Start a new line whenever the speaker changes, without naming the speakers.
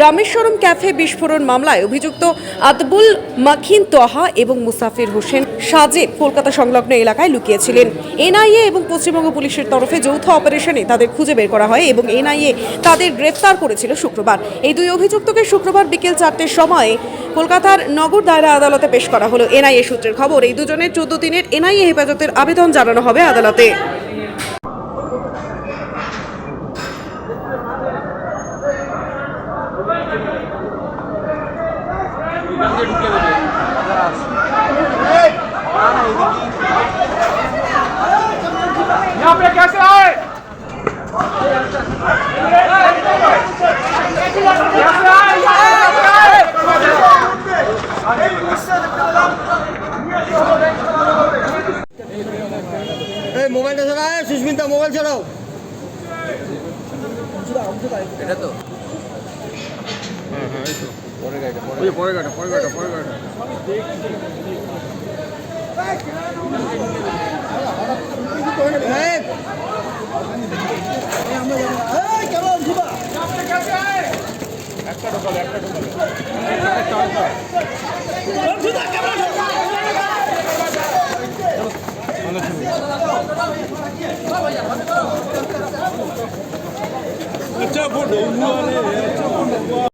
Rameswaram cafe বিস্ফোরণ মামলায় অভিযুক্ত আতবুল মাখিন তোহা এবং মুসাফির হোসেন সাজেদ কলকাতা সংলগ্ন এলাকায় লুকিয়েছিলেন। এনআইএ এবং পশ্চিমবঙ্গ পুলিশের তরফে যৌথ অপারেশনে তাদের খুঁজে বের করা হয় এবং এনআইএ তাদের গ্রেফতার করেছিল শুক্রবার। এই দুই অভিযুক্তকে শুক্রবার বিকেল চারটের সময় কলকাতার নগর দায়রা আদালতে পেশ করা হলো। এনআইএ সূত্রের খবর, এই দুজনের চোদ্দ দিনের এনআইএ হেফাজতের আবেদন জানানো হবে আদালতে।
यहाँ पे कैसे आए कैसे आए यहाँ पे कैसे आए
এই পরে গাড়িটা পরে গাড়িটা পরে
গাড়িটা পরে গাড়িটা একটা ঢোকাল একটা ঢোকাল
আচ্ছা